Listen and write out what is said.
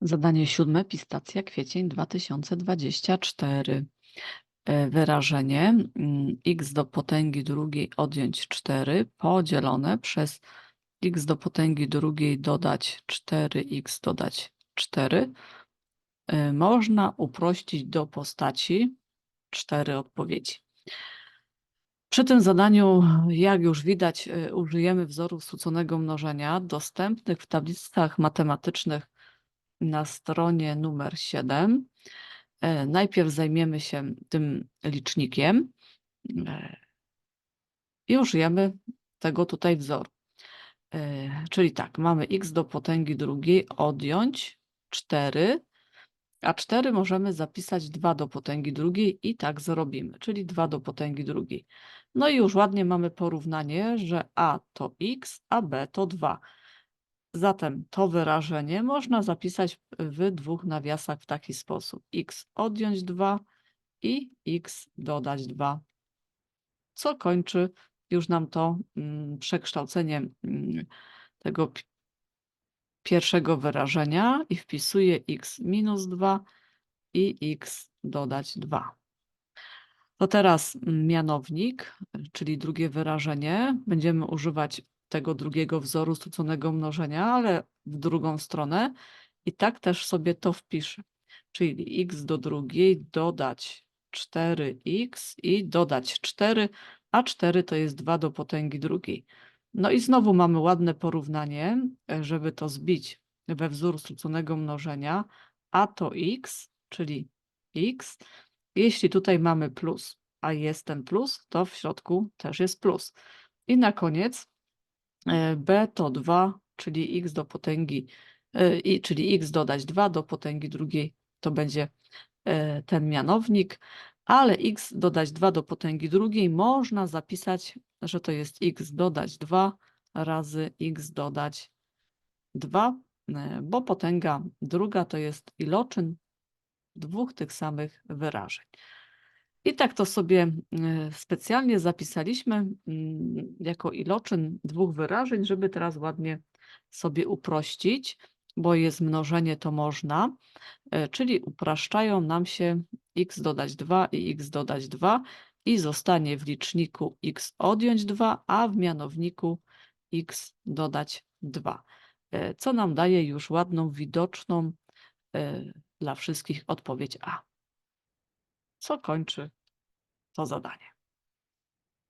Zadanie siódme, pistacja, kwiecień 2024. E, Wyrażenie mm, x do potęgi drugiej odjąć 4 podzielone przez x do potęgi drugiej dodać 4x dodać 4 e, można uprościć do postaci cztery odpowiedzi. Przy tym zadaniu, jak już widać, e, użyjemy wzorów skróconego mnożenia dostępnych w tablicach matematycznych na stronie numer 7. E, Najpierw zajmiemy się tym licznikiem e, i użyjemy tego tutaj wzoru. E, Czyli tak, mamy x do potęgi drugiej odjąć 4, a 4 możemy zapisać 2 do potęgi drugiej i tak zrobimy, czyli 2 do potęgi drugiej. No i już ładnie mamy porównanie, że a to x, a b to 2. Zatem to wyrażenie można zapisać w dwóch nawiasach w taki sposób. x odjąć 2 i x dodać 2. Co kończy już nam to mm, przekształcenie mm, tego pi- pierwszego wyrażenia i wpisuje x minus 2 i x dodać 2. To teraz mm, mianownik, czyli drugie wyrażenie. Będziemy używać tego drugiego wzoru skróconego mnożenia, ale w drugą stronę. I tak też sobie to wpiszę. Czyli x do drugiej dodać 4x i dodać 4, a 4 to jest 2 do potęgi drugiej. No i znowu mamy ładne porównanie, żeby to zbić we wzór skróconego mnożenia. A to x, czyli x. Jeśli tutaj mamy plus, a jest ten plus, to w środku też jest plus. I na koniec b to 2, czyli x do potęgi, e, czyli x dodać 2 do potęgi drugiej, to będzie e, ten mianownik, ale x dodać 2 do potęgi drugiej można zapisać, że to jest x dodać 2 razy x dodać 2, e, bo potęga druga to jest iloczyn dwóch tych samych wyrażeń. I tak to sobie e, specjalnie zapisaliśmy mm, jako iloczyn dwóch wyrażeń, żeby teraz ładnie sobie uprościć, bo jest mnożenie, to można, e, czyli upraszczają nam się x dodać 2 i x dodać 2 i zostanie w liczniku x odjąć 2, a w mianowniku x dodać 2, e, co nam daje już ładną, widoczną dla wszystkich odpowiedź A. Co kończy to zadanie?